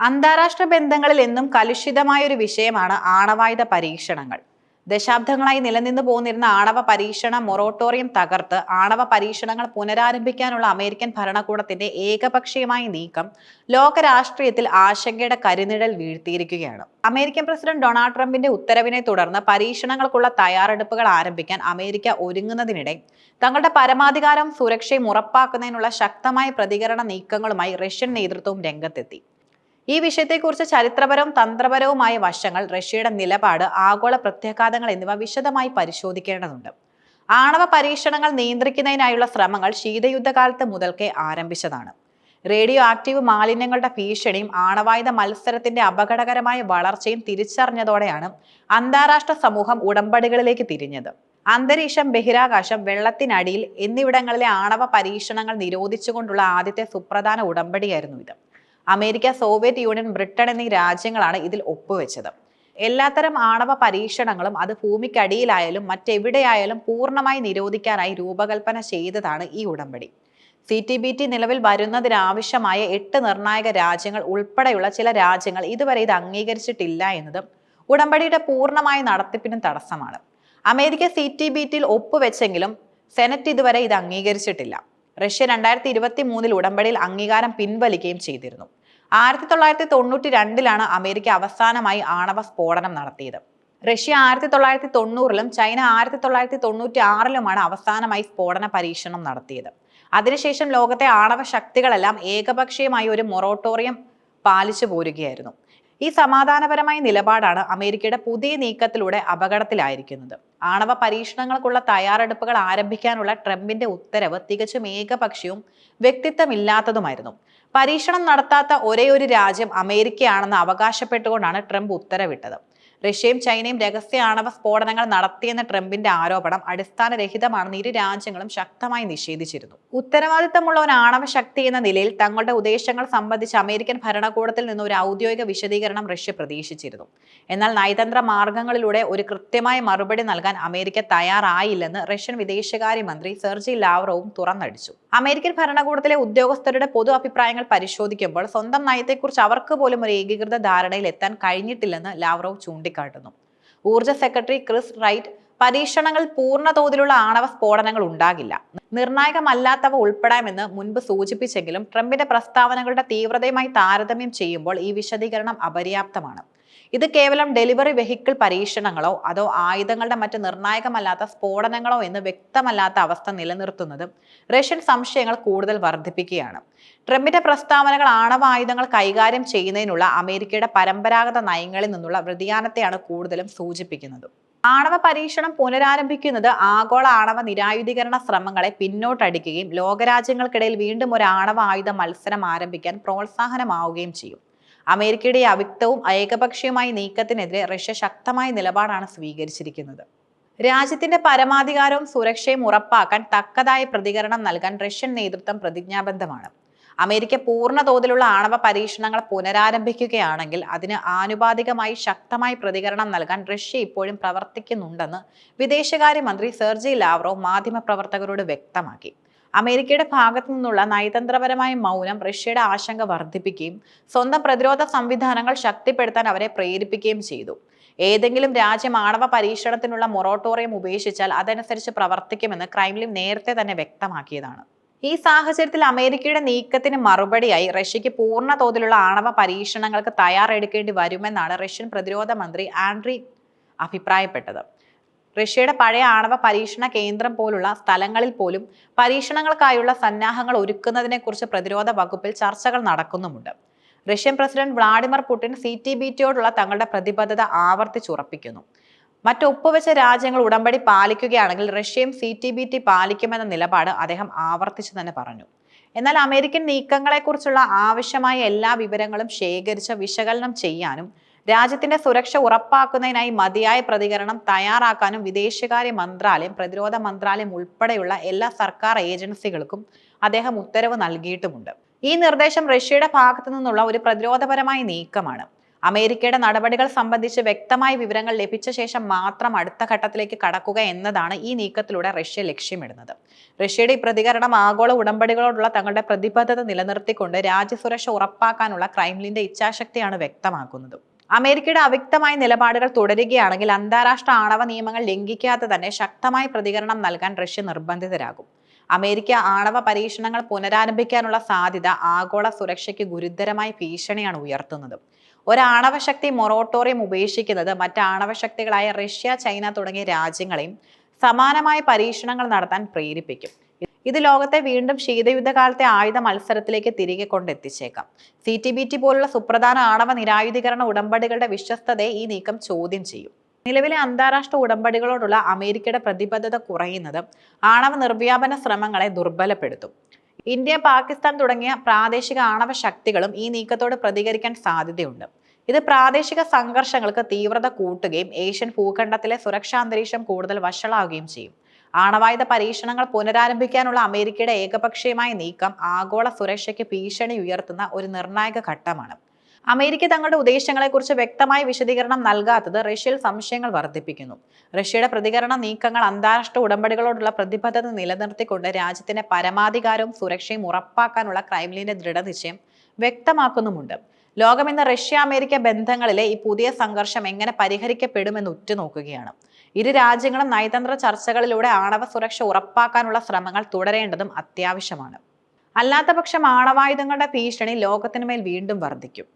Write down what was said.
അന്താരാഷ്ട്ര ബന്ധങ്ങളിൽ എന്നും കലുഷിതമായ ഒരു വിഷയമാണ് ആണവായുധ പരീക്ഷണങ്ങൾ. ദശാബ്ദങ്ങളായി നിലനിന്നു പോന്നിരുന്ന ആണവ പരീക്ഷണ മൊറോട്ടോറിയം തകർത്ത് ആണവ പരീക്ഷണങ്ങൾ പുനരാരംഭിക്കാനുള്ള അമേരിക്കൻ ഭരണകൂടത്തിന്റെ ഏകപക്ഷീയമായ നീക്കം ലോക രാഷ്ട്രീയത്തിൽ ആശങ്കയുടെ കരിനിഴൽ വീഴ്ത്തിയിരിക്കുകയാണ്. അമേരിക്കൻ പ്രസിഡന്റ് ഡൊണാൾഡ് ട്രംപിന്റെ ഉത്തരവിനെ തുടർന്ന് പരീക്ഷണങ്ങൾക്കുള്ള തയ്യാറെടുപ്പുകൾ ആരംഭിക്കാൻ അമേരിക്ക ഒരുങ്ങുന്നതിനിടെ തങ്ങളുടെ പരമാധികാരവും സുരക്ഷയും ഉറപ്പാക്കുന്നതിനുള്ള ശക്തമായ പ്രതികരണ നീക്കങ്ങളുമായി റഷ്യൻ നേതൃത്വവും രംഗത്തെത്തി. ഈ വിഷയത്തെക്കുറിച്ച് ചരിത്രപരവും തന്ത്രപരവുമായ വശങ്ങൾ റഷ്യയുടെ നിലപാട് ആഗോള പ്രത്യാഘാതങ്ങൾ എന്നിവ വിശദമായി പരിശോധിക്കേണ്ടതുണ്ട്. ആണവ പരീക്ഷണങ്ങൾ നിയന്ത്രിക്കുന്നതിനായുള്ള ശ്രമങ്ങൾ ശീതയുദ്ധകാലത്ത് മുതൽക്കേ ആരംഭിച്ചതാണ്. റേഡിയോ ആക്റ്റീവ് മാലിന്യങ്ങളുടെ ഭീഷണിയും ആണവായുധ മത്സരത്തിന്റെ അപകടകരമായ വളർച്ചയും തിരിച്ചറിഞ്ഞതോടെയാണ് അന്താരാഷ്ട്ര സമൂഹം ഉടമ്പടികളിലേക്ക് തിരിഞ്ഞത്. അന്തരീക്ഷം ബഹിരാകാശം വെള്ളത്തിനടിയിൽ എന്നിവിടങ്ങളിലെ ആണവ പരീക്ഷണങ്ങൾ നിരോധിച്ചുകൊണ്ടുള്ള ആദ്യത്തെ സുപ്രധാന ഉടമ്പടിയായിരുന്നു ഇത്. അമേരിക്ക സോവിയറ്റ് യൂണിയൻ ബ്രിട്ടൻ എന്നീ രാജ്യങ്ങളാണ് ഇതിൽ ഒപ്പുവെച്ചത്. എല്ലാത്തരം ആണവ പരീക്ഷണങ്ങളും അത് ഭൂമിക്കടിയിലായാലും മറ്റെവിടെയായാലും പൂർണമായി നിരോധിക്കാനായി രൂപകൽപ്പന ചെയ്തതാണ് ഈ ഉടമ്പടി. സി ടി ബി ടി നിലവിൽ വരുന്നതിനാവശ്യമായ എട്ട് നിർണായക രാജ്യങ്ങൾ ഉൾപ്പെടെയുള്ള ചില രാജ്യങ്ങൾ ഇതുവരെ ഇത് അംഗീകരിച്ചിട്ടില്ല എന്നതും ഉടമ്പടിയുടെ പൂർണമായ നടത്തിപ്പിനും തടസ്സമാണ്. അമേരിക്ക സി ടി ബി ടിയിൽ ഒപ്പുവെച്ചെങ്കിലും സെനറ്റ് ഇതുവരെ ഇത് അംഗീകരിച്ചിട്ടില്ല. റഷ്യ രണ്ടായിരത്തി ഇരുപത്തി മൂന്നിൽ ഉടമ്പടിയിൽ അംഗീകാരം പിൻവലിക്കുകയും ചെയ്തിരുന്നു. ആയിരത്തി തൊള്ളായിരത്തി തൊണ്ണൂറ്റി രണ്ടിലാണ് അമേരിക്ക അവസാനമായി ആണവ സ്ഫോടനം നടത്തിയത്. റഷ്യ ആയിരത്തി തൊള്ളായിരത്തി തൊണ്ണൂറിലും ചൈന ആയിരത്തി തൊള്ളായിരത്തി തൊണ്ണൂറ്റി ആറിലുമാണ് അവസാനമായി സ്ഫോടന പരീക്ഷണം നടത്തിയത്. അതിനുശേഷം ലോകത്തെ ആണവ ശക്തികളെല്ലാം ഏകപക്ഷീയമായി ഒരു മൊറോട്ടോറിയം പാലിച്ചു പോരുകയായിരുന്നു. ഈ സമാധാനപരമായ നിലപാടാണ് അമേരിക്കയുടെ പുതിയ നീക്കത്തിലൂടെ അപകടത്തിലായിരിക്കുന്നത്. ആണവ പരീക്ഷണങ്ങൾക്കുള്ള തയ്യാറെടുപ്പുകൾ ആരംഭിക്കാനുള്ള ട്രംപിന്റെ ഉത്തരവ് തികച്ചും ഏകപക്ഷീയവും വ്യക്തിത്വമില്ലാത്തതുമായിരുന്നു. പരീക്ഷണം നടത്താത്ത ഒരേ ഒരു രാജ്യം അമേരിക്കയാണെന്ന് അവകാശപ്പെട്ടുകൊണ്ടാണ് ട്രംപ് ഉത്തരവിട്ടത്. റഷ്യയും ചൈനയും രഹസ്യ ആണവ സ്ഫോടനങ്ങൾ നടത്തിയെന്ന ട്രംപിന്റെ ആരോപണം അടിസ്ഥാനരഹിതമാണെന്ന് ഇരു രാജ്യങ്ങളും ശക്തമായി നിഷേധിച്ചിരുന്നു. ഉത്തരവാദിത്തമുള്ള ഒരു ആണവ ശക്തി എന്ന നിലയിൽ തങ്ങളുടെ ഉദ്ദേശങ്ങൾ സംബന്ധിച്ച് അമേരിക്കൻ ഭരണകൂടത്തിൽ നിന്ന് ഒരു ഔദ്യോഗിക വിശദീകരണം റഷ്യ പ്രതീക്ഷിച്ചിരുന്നു. എന്നാൽ നയതന്ത്ര മാർഗങ്ങളിലൂടെ ഒരു കൃത്യമായ മറുപടി നൽകാൻ അമേരിക്ക തയ്യാറായില്ലെന്ന് റഷ്യൻ വിദേശകാര്യമന്ത്രി സെർജി ലാവ്റോവും തുറന്നടിച്ചു. അമേരിക്കൻ ഭരണകൂടത്തിലെ ഉദ്യോഗസ്ഥരുടെ പൊതു അഭിപ്രായങ്ങൾ പരിശോധിക്കുമ്പോൾ സ്വന്തം നയത്തെക്കുറിച്ച് അവർക്ക് പോലും ഒരു ഏകീകൃത ധാരണയിൽ എത്താൻ കഴിഞ്ഞിട്ടില്ലെന്ന് ലാവ്റോവ് ചൂണ്ടിക്കാട്ടുന്നു. ഊർജ സെക്രട്ടറി ക്രിസ് റൈറ്റ് പരീക്ഷണങ്ങൾ പൂർണ തോതിലുള്ള ആണവ സ്ഫോടനങ്ങൾ ഉണ്ടാകില്ല. നിർണായകമല്ലാത്തവ ഉൾപ്പെടാമെന്ന് മുൻപ് സൂചിപ്പിച്ചെങ്കിലും ട്രംപിന്റെ പ്രസ്താവനകളുടെ തീവ്രതയുമായി താരതമ്യം ചെയ്യുമ്പോൾ ഈ വിശദീകരണം അപര്യാപ്തമാണ്. ഇത് കേവലം ഡെലിവറി വെഹിക്കിൾ പരീക്ഷണങ്ങളോ അതോ ആയുധങ്ങളുടെ മറ്റ് നിർണായകമല്ലാത്ത സ്ഫോടനങ്ങളോ എന്ന് വ്യക്തമല്ലാത്ത അവസ്ഥ നിലനിർത്തുന്നത് റഷ്യൻ സംശയങ്ങൾ കൂടുതൽ വർദ്ധിപ്പിക്കുകയാണ്. ട്രംപിന്റെ പ്രസ്താവനകൾ ആണവ ആയുധങ്ങൾ കൈകാര്യം ചെയ്യുന്നതിനുള്ള അമേരിക്കയുടെ പരമ്പരാഗത നയങ്ങളിൽ നിന്നുള്ള വ്യതിയാനത്തെയാണ് കൂടുതലും സൂചിപ്പിക്കുന്നത്. ആണവ പരീക്ഷണം പുനരാരംഭിക്കുന്നത് ആഗോള ആണവ നിരായുധീകരണ ശ്രമങ്ങളെ പിന്നോട്ടടിക്കുകയും ലോകരാജ്യങ്ങൾക്കിടയിൽ വീണ്ടും ഒരു ആണവ ആയുധ മത്സരം ആരംഭിക്കാൻ പ്രോത്സാഹനമാവുകയും ചെയ്യും. അമേരിക്കയുടെ അവ്യക്തവും ഏകപക്ഷീയമായ നീക്കത്തിനെതിരെ റഷ്യ ശക്തമായ നിലപാടാണ് സ്വീകരിച്ചിരിക്കുന്നത്. രാജ്യത്തിന്റെ പരമാധികാരവും സുരക്ഷയും ഉറപ്പാക്കാൻ തക്കതായ പ്രതികരണം നൽകാൻ റഷ്യൻ നേതൃത്വം പ്രതിജ്ഞാബദ്ധമാണ്. അമേരിക്ക പൂർണ തോതിലുള്ള ആണവ പരീക്ഷണങ്ങൾ പുനരാരംഭിക്കുകയാണെങ്കിൽ അതിന് ആനുപാതികമായി ശക്തമായി പ്രതികരണം നൽകാൻ റഷ്യ ഇപ്പോഴും പ്രവർത്തിക്കുന്നുണ്ടെന്ന് വിദേശകാര്യമന്ത്രി സെർജി ലാവ്റോ മാധ്യമപ്രവർത്തകരോട് വ്യക്തമാക്കി. അമേരിക്കയുടെ ഭാഗത്തു നിന്നുള്ള നയതന്ത്രപരമായ മൗനം റഷ്യയുടെ ആശങ്ക വർദ്ധിപ്പിക്കുകയും സ്വന്തം പ്രതിരോധ സംവിധാനങ്ങൾ ശക്തിപ്പെടുത്താൻ അവരെ പ്രേരിപ്പിക്കുകയും ചെയ്തു. ഏതെങ്കിലും രാജ്യം ആണവ പരീക്ഷണത്തിനുള്ള മൊറോട്ടോറിയം ഉപേക്ഷിച്ചാൽ അതനുസരിച്ച് പ്രവർത്തിക്കുമെന്ന് ക്രൈംലിൻ നേരത്തെ തന്നെ വ്യക്തമാക്കിയതാണ്. ഈ സാഹചര്യത്തിൽ അമേരിക്കയുടെ നീക്കത്തിന് മറുപടിയായി റഷ്യക്ക് പൂർണ തോതിലുള്ള ആണവ പരീക്ഷണങ്ങൾക്ക് തയ്യാറെടുക്കേണ്ടി വരുമെന്നാണ് റഷ്യൻ പ്രതിരോധ മന്ത്രി ആൻഡ്രി അഭിപ്രായപ്പെട്ടത്. റഷ്യയുടെ പഴയ ആണവ പരീക്ഷണ കേന്ദ്രം പോലുള്ള സ്ഥലങ്ങളിൽ പോലും പരീക്ഷണങ്ങൾക്കായുള്ള സന്നാഹങ്ങൾ ഒരുക്കുന്നതിനെക്കുറിച്ച് പ്രതിരോധ വകുപ്പിൽ ചർച്ചകൾ നടക്കുന്നുമുണ്ട്. Russian president Vladimir Putin C T B ടിയോടുള്ള തങ്ങളുടെ പ്രതിബദ്ധത ആവർത്തിച്ചുറപ്പിക്കുന്നു. മറ്റൊപ്പുവെച്ച രാജ്യങ്ങൾ ഉടമ്പടി പാലിക്കുകയാണെങ്കിൽ റഷ്യയും സി ടി ബി ടി പാലിക്കുമെന്ന നിലപാട് അദ്ദേഹം ആവർത്തിച്ചു തന്നെ പറഞ്ഞു. എന്നാൽ അമേരിക്കൻ നീക്കങ്ങളെക്കുറിച്ചുള്ള ആവശ്യമായ എല്ലാ വിവരങ്ങളും ശേഖരിച്ച് വിശകലനം ചെയ്യാനും രാജ്യത്തിന്റെ സുരക്ഷ ഉറപ്പാക്കുന്നതിനായി മതിയായ പ്രതികരണം തയ്യാറാക്കാനും വിദേശകാര്യ മന്ത്രാലയം പ്രതിരോധ മന്ത്രാലയം ഉൾപ്പെടെയുള്ള എല്ലാ സർക്കാർ ഏജൻസികൾക്കും അദ്ദേഹം ഉത്തരവ് നൽകിയിട്ടുമുണ്ട്. ഈ നിർദ്ദേശം റഷ്യയുടെ ഭാഗത്തു നിന്നുള്ള ഒരു പ്രതിരോധപരമായ നീക്കമാണ്. അമേരിക്കയുടെ നടപടികൾ സംബന്ധിച്ച് വ്യക്തമായ വിവരങ്ങൾ ലഭിച്ച ശേഷം മാത്രം അടുത്ത ഘട്ടത്തിലേക്ക് കടക്കുക എന്നതാണ് ഈ നീക്കത്തിലൂടെ റഷ്യ ലക്ഷ്യമിടുന്നത്. റഷ്യയുടെ ഈ പ്രതികരണം ആഗോള ഉടമ്പടികളോടുള്ള തങ്ങളുടെ പ്രതിബദ്ധത നിലനിർത്തിക്കൊണ്ട് രാജ്യസുരക്ഷ ഉറപ്പാക്കാനുള്ള ക്രൈംലിന്റെ ഇച്ഛാശക്തിയാണ് വ്യക്തമാക്കുന്നത്. അമേരിക്കയുടെ അവ്യക്തമായ നിലപാടുകൾ തുടരുകയാണെങ്കിൽ അന്താരാഷ്ട്ര ആണവ നിയമങ്ങൾ ലംഘിക്കാതെ തന്നെ ശക്തമായ പ്രതികരണം നൽകാൻ റഷ്യ നിർബന്ധിതരാകും. അമേരിക്ക ആണവ പരീക്ഷണങ്ങൾ പുനരാരംഭിക്കാനുള്ള സാധ്യത ആഗോള സുരക്ഷയ്ക്ക് ഗുരുതരമായ ഭീഷണിയാണ് ഉയർത്തുന്നത്. ഒരു ആണവശക്തി മൊറോട്ടോറിയം ഉപേക്ഷിക്കുന്നത് മറ്റ് ആണവശക്തികളായ റഷ്യ ചൈന തുടങ്ങിയ രാജ്യങ്ങളെയും സമാനമായ പരീക്ഷണങ്ങൾ നടത്താൻ പ്രേരിപ്പിക്കും. ഇത് ലോകത്തെ വീണ്ടും ശീതയുദ്ധകാലത്തെ ആയുധ മത്സരത്തിലേക്ക് തിരികെ കൊണ്ടെത്തിച്ചേക്കാം. സി ടി ബി ടി പോലുള്ള സുപ്രധാന ആണവ നിരായുധീകരണ ഉടമ്പടികളുടെ വിശ്വസ്തതയെ ഈ നീക്കം ചോദ്യം ചെയ്യും. നിലവിലെ അന്താരാഷ്ട്ര ഉടമ്പടികളോടുള്ള അമേരിക്കയുടെ പ്രതിബദ്ധത കുറയുന്നത് ആണവ നിർവ്യാപന ശ്രമങ്ങളെ ദുർബലപ്പെടുത്തും. ഇന്ത്യ പാകിസ്ഥാൻ തുടങ്ങിയ പ്രാദേശിക ആണവ ശക്തികളും ഈ നീക്കത്തോട് പ്രതികരിക്കാൻ സാധ്യതയുണ്ട്. ഇത് പ്രാദേശിക സംഘർഷങ്ങൾക്ക് തീവ്രത കൂട്ടുകയും ഏഷ്യൻ ഭൂഖണ്ഡത്തിലെ സുരക്ഷാ അന്തരീക്ഷം കൂടുതൽ വഷളാവുകയും ചെയ്യും. ആണവായുധ പരീക്ഷണങ്ങൾ പുനരാരംഭിക്കാനുള്ള അമേരിക്കയുടെ ഏകപക്ഷീയമായ നീക്കം ആഗോള സുരക്ഷയ്ക്ക് ഭീഷണി ഉയർത്തുന്ന ഒരു നിർണായക ഘട്ടമാണ്. അമേരിക്ക തങ്ങളുടെ ഉദ്ദേശങ്ങളെക്കുറിച്ച് വ്യക്തമായ വിശദീകരണം നൽകാത്തത് റഷ്യയിൽ സംശയങ്ങൾ വർദ്ധിപ്പിക്കുന്നു. റഷ്യയുടെ പ്രതികരണ നീക്കങ്ങൾ അന്താരാഷ്ട്ര ഉടമ്പടികളോടുള്ള പ്രതിബദ്ധത നിലനിർത്തിക്കൊണ്ട് രാജ്യത്തിന്റെ പരമാധികാരവും സുരക്ഷയും ഉറപ്പാക്കാനുള്ള ക്രൈംലിന്റെ ദൃഢനിശ്ചയം വ്യക്തമാക്കുന്നുമുണ്ട്. ലോകം ഇന്ന് റഷ്യ അമേരിക്ക ബന്ധങ്ങളിലെ ഈ പുതിയ സംഘർഷം എങ്ങനെ പരിഹരിക്കപ്പെടുമെന്ന് ഉറ്റുനോക്കുകയാണ്. ഇരു രാജ്യങ്ങളും നയതന്ത്ര ചർച്ചകളിലൂടെ ആണവ സുരക്ഷ ഉറപ്പാക്കാനുള്ള ശ്രമങ്ങൾ തുടരേണ്ടതും അത്യാവശ്യമാണ്. അല്ലാത്തപക്ഷം ആണവായുധങ്ങളുടെ ഭീഷണി ലോകത്തിനുമേൽ വീണ്ടും വർദ്ധിക്കും.